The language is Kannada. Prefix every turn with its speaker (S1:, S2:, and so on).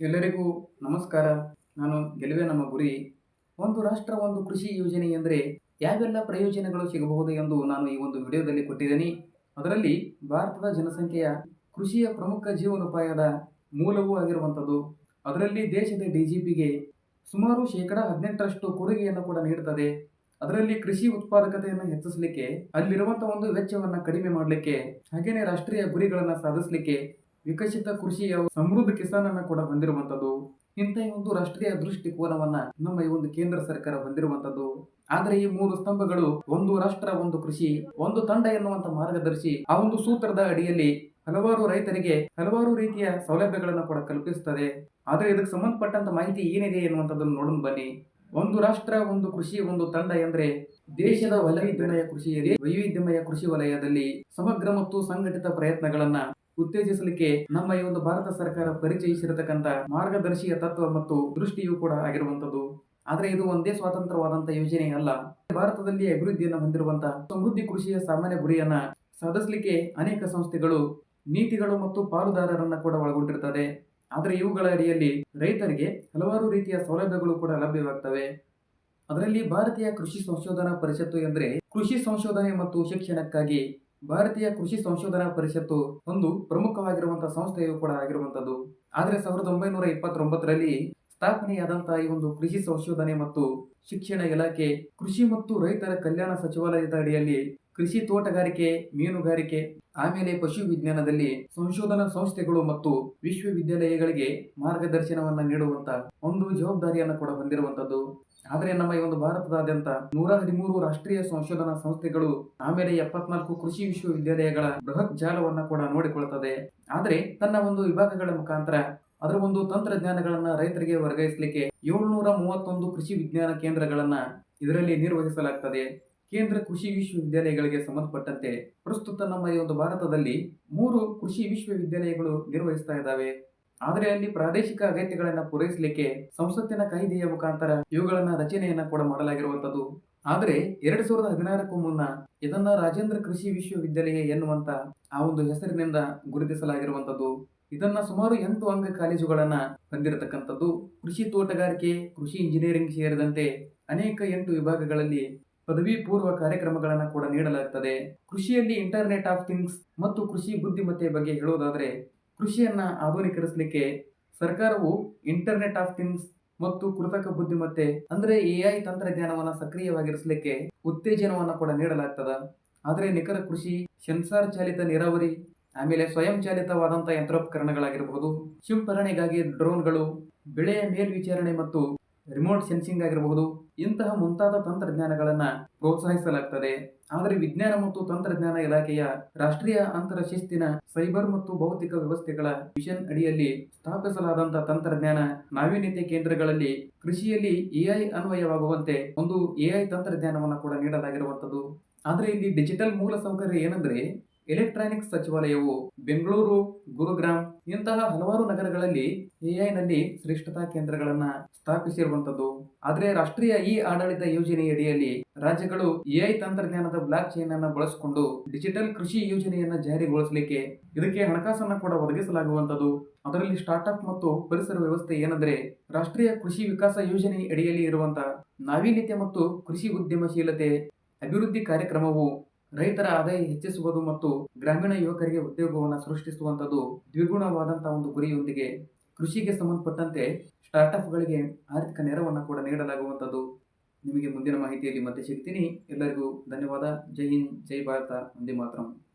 S1: ಎಲ್ಲರಿಗೂ ನಮಸ್ಕಾರ. ನಾನು ಗೆಲುವೆ ನಮ್ಮ ಗುರಿ. ಒಂದು ರಾಷ್ಟ್ರ, ಒಂದು ಕೃಷಿ ಯೋಜನೆ ಎಂದರೆ ಯಾವೆಲ್ಲ ಪ್ರಯೋಜನಗಳು ಸಿಗಬಹುದು ಎಂದು ನಾನು ಈ ಒಂದು ವಿಡಿಯೋದಲ್ಲಿ ಕೊಟ್ಟಿದ್ದೇನೆ. ಅದರಲ್ಲಿ ಭಾರತದ ಜನಸಂಖ್ಯೆಯ ಕೃಷಿಯ ಪ್ರಮುಖ ಜೀವನೋಪಾಯದ ಮೂಲವೂ ಆಗಿರುವಂಥದ್ದು. ಅದರಲ್ಲಿ ದೇಶದ ಡಿ ಜಿ ಪಿಗೆ ಸುಮಾರು ಶೇಕಡ ಹದಿನೆಂಟರಷ್ಟು ಕೊಡುಗೆಯನ್ನು ಕೂಡ ನೀಡುತ್ತದೆ ಅದರಲ್ಲಿ ಕೃಷಿ ಉತ್ಪಾದಕತೆಯನ್ನು ಹೆಚ್ಚಿಸಲಿಕ್ಕೆ ಅಲ್ಲಿರುವಂತಹ ಒಂದು ವೆಚ್ಚವನ್ನು ಕಡಿಮೆ ಮಾಡಲಿಕ್ಕೆ ಹಾಗೆಯೇ ರಾಷ್ಟ್ರೀಯ ಗುರಿಗಳನ್ನು ಸಾಧಿಸಲಿಕ್ಕೆ ವಿಕಸಿತ ಕೃಷಿಯ ಸಮೃದ್ಧ ಕಿಸಾನ್ ಅನ್ನ ಕೂಡ ಹೊಂದಿರುವಂತದ್ದು ಇಂತಹ ಒಂದು ರಾಷ್ಟ್ರೀಯ ದೃಷ್ಟಿಕೋನವನ್ನ ನಮ್ಮ ಈ ಒಂದು ಕೇಂದ್ರ ಸರ್ಕಾರ ಹೊಂದಿರುವಂತದ್ದು ಆದರೆ ಈ ಮೂರು ಸ್ತಂಭಗಳು ಒಂದು ರಾಷ್ಟ್ರ, ಒಂದು ಕೃಷಿ, ಒಂದು ತಂಡ ಎನ್ನುವಂತ ಮಾರ್ಗದರ್ಶಿ ಆ ಒಂದು ಸೂತ್ರದ ಅಡಿಯಲ್ಲಿ ಹಲವಾರು ರೈತರಿಗೆ ಹಲವಾರು ರೀತಿಯ ಸೌಲಭ್ಯಗಳನ್ನು ಕೂಡ ಕಲ್ಪಿಸುತ್ತದೆ ಆದರೆ ಇದಕ್ಕೆ ಸಂಬಂಧಪಟ್ಟಂತ ಮಾಹಿತಿ ಏನಿದೆ ಎನ್ನುವಂಥದ್ದನ್ನು ನೋಡೋಣ ಬನ್ನಿ. ಒಂದು ರಾಷ್ಟ್ರ, ಒಂದು ಕೃಷಿ, ಒಂದು ತಂಡ ಎಂದ್ರೆ ದೇಶದ ವೈವಿಧ್ಯಮಯ ಕೃಷಿಯಲ್ಲಿ ವೈವಿಧ್ಯಮಯ ಕೃಷಿ ವಲಯದಲ್ಲಿ ಸಮಗ್ರ ಮತ್ತು ಸಂಘಟಿತ ಪ್ರಯತ್ನಗಳನ್ನ ಉತ್ತೇಜಿಸಲಿಕ್ಕೆ ನಮ್ಮ ಈ ಒಂದು ಭಾರತ ಸರ್ಕಾರ ಪರಿಚಯಿಸಿರತಕ್ಕಂತ ಮಾರ್ಗದರ್ಶಿಯ ತತ್ವ ಮತ್ತು ದೃಷ್ಟಿಯೂ ಕೂಡ ಆಗಿರುವಂಥದ್ದು. ಆದರೆ ಇದು ಒಂದೇ ಸ್ವಾತಂತ್ರ್ಯವಾದಂತ ಯೋಜನೆ ಅಲ್ಲ. ಭಾರತದಲ್ಲಿ ಅಭಿವೃದ್ಧಿಯನ್ನು ಹೊಂದಿರುವಂತಹ ಸಮೃದ್ಧಿ ಕೃಷಿಯ ಸಾಮಾನ್ಯ ಗುರಿಯನ್ನ ಸಾಧಿಸಲಿಕ್ಕೆ ಅನೇಕ ಸಂಸ್ಥೆಗಳು, ನೀತಿಗಳು ಮತ್ತು ಪಾಲುದಾರರನ್ನ ಕೂಡ ಒಳಗೊಂಡಿರುತ್ತದೆ ಆದರೆ ಇವುಗಳ ಅಡಿಯಲ್ಲಿ ರೈತರಿಗೆ ಹಲವಾರು ರೀತಿಯ ಸೌಲಭ್ಯಗಳು ಕೂಡ ಲಭ್ಯವಾಗ್ತವೆ. ಅದರಲ್ಲಿ ಭಾರತೀಯ ಕೃಷಿ ಸಂಶೋಧನಾ ಪರಿಷತ್ತು ಎಂದರೆ ಕೃಷಿ ಸಂಶೋಧನೆ ಮತ್ತು ಶಿಕ್ಷಣಕ್ಕಾಗಿ ಭಾರತೀಯ ಕೃಷಿ ಸಂಶೋಧನಾ ಪರಿಷತ್ತು ಒಂದು ಪ್ರಮುಖವಾಗಿರುವಂತಹ ಸಂಸ್ಥೆಯು ಕೂಡ ಆಗಿರುವಂತದ್ದು. ಆದರೆ ಸಾವಿರದ ಒಂಬೈನೂರ ಇಪ್ಪತ್ತೊಂಬತ್ತರಲ್ಲಿ ಸ್ಥಾಪನೆಯಾದಂತಹ ಈ ಒಂದು ಕೃಷಿ ಸಂಶೋಧನೆ ಮತ್ತು ಶಿಕ್ಷಣ ಇಲಾಖೆ ಕೃಷಿ ಮತ್ತು ರೈತರ ಕಲ್ಯಾಣ ಸಚಿವಾಲಯದ ಅಡಿಯಲ್ಲಿ ಕೃಷಿ ತೋಟಗಾರಿಕೆ, ಮೀನುಗಾರಿಕೆ, ಆಮೇಲೆ ಪಶು ವಿಜ್ಞಾನದಲ್ಲಿ ಸಂಶೋಧನಾ ಸಂಸ್ಥೆಗಳು ಮತ್ತು ವಿಶ್ವವಿದ್ಯಾಲಯಗಳಿಗೆ ಮಾರ್ಗದರ್ಶನವನ್ನ ನೀಡುವಂತ ಒಂದು ಜವಾಬ್ದಾರಿಯನ್ನು ಕೂಡ ಹೊಂದಿರುವಂತದ್ದು. ಆದರೆ ನಮ್ಮ ಈ ಒಂದು ಭಾರತದಾದ್ಯಂತ ನೂರ ಹದಿಮೂರು ರಾಷ್ಟ್ರೀಯ ಸಂಶೋಧನಾ ಸಂಸ್ಥೆಗಳು, ಆಮೇಲೆ ಎಪ್ಪತ್ನಾಲ್ಕು ಕೃಷಿ ವಿಶ್ವವಿದ್ಯಾಲಯಗಳ ಬೃಹತ್ ಜಾಲವನ್ನ ಕೂಡ ನೋಡಿಕೊಳ್ಳುತ್ತದೆ. ಆದರೆ ತನ್ನ ಒಂದು ವಿಭಾಗಗಳ ಮುಖಾಂತರ ಅದರ ಒಂದು ತಂತ್ರಜ್ಞಾನಗಳನ್ನು ರೈತರಿಗೆ ವರ್ಗಾಯಿಸಲಿಕ್ಕೆ ಏಳ್ನೂರ ಮೂವತ್ತೊಂದು ಕೃಷಿ ವಿಜ್ಞಾನ ಕೇಂದ್ರಗಳನ್ನ ಇದರಲ್ಲಿ ನಿರ್ವಹಿಸಲಾಗ್ತದೆ. ಕೇಂದ್ರ ಕೃಷಿ ವಿಶ್ವವಿದ್ಯಾಲಯಗಳಿಗೆ ಸಂಬಂಧಪಟ್ಟಂತೆ ಪ್ರಸ್ತುತ ನಮ್ಮ ಈ ಒಂದು ಭಾರತದಲ್ಲಿ ಮೂರು ಕೃಷಿ ವಿಶ್ವವಿದ್ಯಾಲಯಗಳು ನಿರ್ವಹಿಸ್ತಾ ಇದ್ದಾವೆ. ಆದರೆ ಅಲ್ಲಿ ಪ್ರಾದೇಶಿಕ ಅಗತ್ಯಗಳನ್ನ ಪೂರೈಸಲಿಕ್ಕೆ ಸಂಸತ್ತಿನ ಕಾಯ್ದೆಯ ಮುಖಾಂತರ ಇವುಗಳನ್ನ ರಚನೆಯನ್ನ ಕೂಡ ಮಾಡಲಾಗಿರುವಂತದ್ದು ಆದರೆ ಎರಡ್ ಸಾವಿರದ ಹದಿನಾರಕ್ಕೂ ಮುನ್ನ ಇದನ್ನ ರಾಜೇಂದ್ರ ಕೃಷಿ ವಿಶ್ವವಿದ್ಯಾಲಯ ಎನ್ನುವಂತ ಆ ಒಂದು ಹೆಸರಿನಿಂದ ಗುರುತಿಸಲಾಗಿರುವಂತದ್ದು ಇದನ್ನ ಸುಮಾರು ಎಂಟು ಅಂಗ ಕಾಲೇಜುಗಳನ್ನ ಹೊಂದಿರತಕ್ಕಂಥದ್ದು. ಕೃಷಿ ತೋಟಗಾರಿಕೆ, ಕೃಷಿ ಇಂಜಿನಿಯರಿಂಗ್ ಸೇರಿದಂತೆ ಅನೇಕ ಎಂಟು ವಿಭಾಗಗಳಲ್ಲಿ ಪದವಿ ಪೂರ್ವ ಕಾರ್ಯಕ್ರಮಗಳನ್ನು ಕೂಡ ನೀಡಲಾಗುತ್ತದೆ ಕೃಷಿಯಲ್ಲಿ ಇಂಟರ್ನೆಟ್ ಆಫ್ ಥಿಂಗ್ಸ್ ಮತ್ತು ಕೃಷಿ ಬುದ್ಧಿಮತ್ತೆ ಬಗ್ಗೆ ಹೇಳುವುದಾದರೆ ಕೃಷಿಯನ್ನು ಆಧುನೀಕರಿಸಲಿಕ್ಕೆ ಸರ್ಕಾರವು ಇಂಟರ್ನೆಟ್ ಆಫ್ ಥಿಂಗ್ಸ್ ಮತ್ತು ಕೃತಕ ಬುದ್ಧಿಮತ್ತೆ, ಅಂದರೆ ಎ ಐ ತಂತ್ರಜ್ಞಾನವನ್ನು ಸಕ್ರಿಯವಾಗಿರಿಸಲಿಕ್ಕೆ ಉತ್ತೇಜನವನ್ನು ಕೂಡ ನೀಡಲಾಗ್ತದ. ಆದರೆ ನಿಖರ ಕೃಷಿ, ಸೆನ್ಸಾರ್ ಚಾಲಿತ ನೀರಾವರಿ, ಆಮೇಲೆ ಸ್ವಯಂ ಚಾಲಿತವಾದಂತಹ ಯಂತ್ರೋಪಕರಣಗಳಾಗಿರಬಹುದು ಸಿಂಪರಣೆಗಾಗಿ ಡ್ರೋನ್ಗಳು, ಬೆಳೆಯ ಮೇಲ್ವಿಚಾರಣೆ ಮತ್ತು ರಿಮೋಟ್ ಸೆನ್ಸಿಂಗ್ ಆಗಿರಬಹುದು, ಇಂತಹ ಮುಂತಾದ ತಂತ್ರಜ್ಞಾನಗಳನ್ನ ಪ್ರೋತ್ಸಾಹಿಸಲಾಗ್ತದೆ. ಆದರೆ ವಿಜ್ಞಾನ ಮತ್ತು ತಂತ್ರಜ್ಞಾನ ಇಲಾಖೆಯ ರಾಷ್ಟ್ರೀಯ ಅಂತರ ಶಿಸ್ತಿನ ಸೈಬರ್ ಮತ್ತು ಭೌತಿಕ ವ್ಯವಸ್ಥೆಗಳ ಮಿಷನ್ ಅಡಿಯಲ್ಲಿ ಸ್ಥಾಪಿಸಲಾದಂತಹ ತಂತ್ರಜ್ಞಾನ ನಾವೀನ್ಯತೆ ಕೇಂದ್ರಗಳಲ್ಲಿ ಕೃಷಿಯಲ್ಲಿ ಎಐ ಅನ್ವಯವಾಗುವಂತೆ ಒಂದು ಎಐ ತಂತ್ರಜ್ಞಾನವನ್ನು ಕೂಡ ನೀಡಲಾಗಿರುವಂಥದ್ದು. ಆದರೆ ಇಲ್ಲಿ ಡಿಜಿಟಲ್ ಮೂಲ ಸೌಕರ್ಯ ಏನಂದ್ರೆ ಎಲೆಕ್ಟ್ರಾನಿಕ್ಸ್ ಸಚಿವಾಲಯವು ಬೆಂಗಳೂರು, ಗುರುಗ್ರಾಮ್ ಇಂತಹ ಹಲವಾರು ನಗರಗಳಲ್ಲಿ ಎಐನಲ್ಲಿ ಶ್ರೇಷ್ಠತಾ ಕೇಂದ್ರಗಳನ್ನ ಸ್ಥಾಪಿಸಿರುವಂತದ್ದು ಆದರೆ ರಾಷ್ಟ್ರೀಯ ಇ ಆಡಳಿತ ಯೋಜನೆಯಡಿಯಲ್ಲಿ ರಾಜ್ಯಗಳು ಎಐ ತಂತ್ರಜ್ಞಾನದ ಬ್ಲಾಕ್ ಚೈನ್ ಅನ್ನ ಬಳಸಿಕೊಂಡು ಡಿಜಿಟಲ್ ಕೃಷಿ ಯೋಜನೆಯನ್ನ ಜಾರಿಗೊಳಿಸಲಿಕ್ಕೆ ಇದಕ್ಕೆ ಹಣಕಾಸನ್ನ ಕೂಡ ಒದಗಿಸಲಾಗುವಂತದ್ದು ಅದರಲ್ಲಿ ಸ್ಟಾರ್ಟ್ಅಪ್ ಮತ್ತು ಪರಿಸರ ವ್ಯವಸ್ಥೆ ಏನಂದ್ರೆ ರಾಷ್ಟ್ರೀಯ ಕೃಷಿ ವಿಕಾಸ ಯೋಜನೆ ಅಡಿಯಲ್ಲಿ ಇರುವಂತಹ ನಾವೀನ್ಯತೆ ಮತ್ತು ಕೃಷಿ ಉದ್ಯಮಶೀಲತೆ ಅಭಿವೃದ್ಧಿ ಕಾರ್ಯಕ್ರಮವು ರೈತರ ಆದಾಯ ಹೆಚ್ಚಿಸುವುದು ಮತ್ತು ಗ್ರಾಮೀಣ ಯುವಕರಿಗೆ ಉದ್ಯೋಗವನ್ನು ಸೃಷ್ಟಿಸುವಂಥದ್ದು ದ್ವಿಗುಣವಾದಂತಹ ಒಂದು ಗುರಿಯೊಂದಿಗೆ ಕೃಷಿಗೆ ಸಂಬಂಧಪಟ್ಟಂತೆ ಸ್ಟಾರ್ಟ್ಅಪ್ಗಳಿಗೆ ಆರ್ಥಿಕ ನೆರವನ್ನು ಕೂಡ ನೀಡಲಾಗುವಂಥದ್ದು. ನಿಮಗೆ ಮುಂದಿನ ಮಾಹಿತಿಯಲ್ಲಿ ಮತ್ತೆ ಸಿಗ್ತೀನಿ. ಎಲ್ಲರಿಗೂ ಧನ್ಯವಾದ. ಜೈ ಹಿಂದ್, ಜೈ ಭಾರತ. ಒಂದೇ ಮಾತರಂ.